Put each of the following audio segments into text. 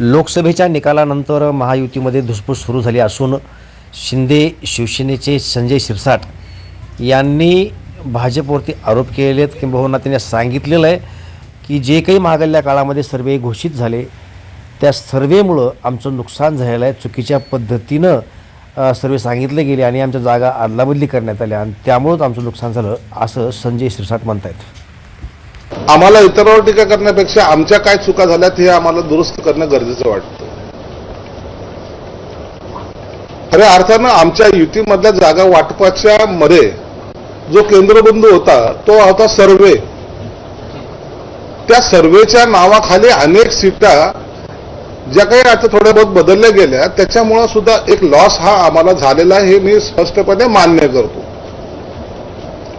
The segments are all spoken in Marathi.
लोकसभेच्या निकालानंतर महायुतीमध्ये धुसफूस सुरू झाली असून शिंदे शिवसेनेचे संजय शिरसाट यांनी भाजपवरती आरोप केलेले आहेत किंबहुना त्यांनी सांगितलेलं आहे की जे काही मागल्या काळामध्ये सर्वे घोषित झाले त्या सर्वेमुळं आमचं नुकसान झालेलं आहे. चुकीच्या पद्धतीनं सर्वे सांगितले गेले आणि आमच्या जागा अदलाबदली करण्यात आल्या आणि त्यामुळंच आमचं नुकसान झालं असं संजय शिरसाट आहेत आम्हाला इतरांवर टीका करण्यापेक्षा आमच्या काय चुका झाल्यात हे आम्हाला दुरुस्त करणं गरजेचं वाटतं. खऱ्या अर्थानं आमच्या युतीमधल्या जागा वाटपाच्या मध्ये जो केंद्रबिंदू होता तो होता सर्वे. त्या सर्वेच्या नावाखाली अनेक सीटा ज्या काही आता थोड्या बहुत बदलल्या गेल्या त्याच्यामुळं सुद्धा एक लॉस हा आम्हाला झालेला आहे हे मी स्पष्टपणे मान्य करतो.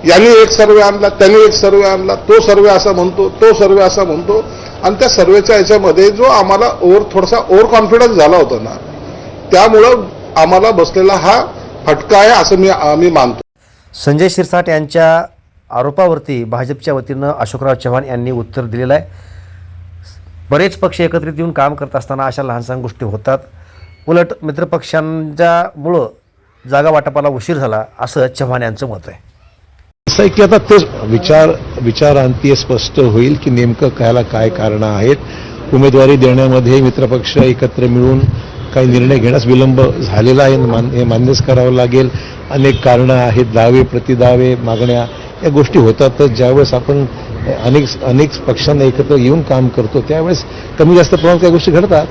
यांनी एक सर्वे आणला त्यांनी एक सर्वे आणला तो सर्वे असा म्हणतो तो सर्वे असा म्हणतो. आणि त्या सर्वेच्या याच्यामध्ये जो आम्हाला ओव्हर थोडासा ओव्हर कॉन्फिडन्स झाला होता ना त्यामुळं आम्हाला बसलेला हा फटका आहे असं मी आम्ही मानतो. संजय शिरसाट यांच्या आरोपावरती भाजपच्या वतीनं अशोकराव चव्हाण यांनी उत्तर दिलेलं आहे. बरेच पक्ष एकत्रित येऊन काम करत असताना अशा लहानसहान गोष्टी होतात. उलट मित्रपक्षांच्यामुळं जागा वाटपाला उशीर झाला असं चव्हाण यांचं मत आहे. आहे की आता ते विचार विचारांती स्पष्ट होईल की नेमकं कायला काय कारणं आहेत. उमेदवारी देण्यामध्ये मित्रपक्ष एकत्र मिळून काही निर्णय घेण्यास विलंब झालेला आहे मान- हे मान्यच करावं लागेल. अनेक कारणं आहेत दावे प्रतिदावे मागण्या या गोष्टी होतातच. ज्यावेळेस आपण अनेक अनेक पक्षांना एकत्र येऊन काम करतो त्यावेळेस कमी जास्त प्रमाणात काही गोष्टी घडतात.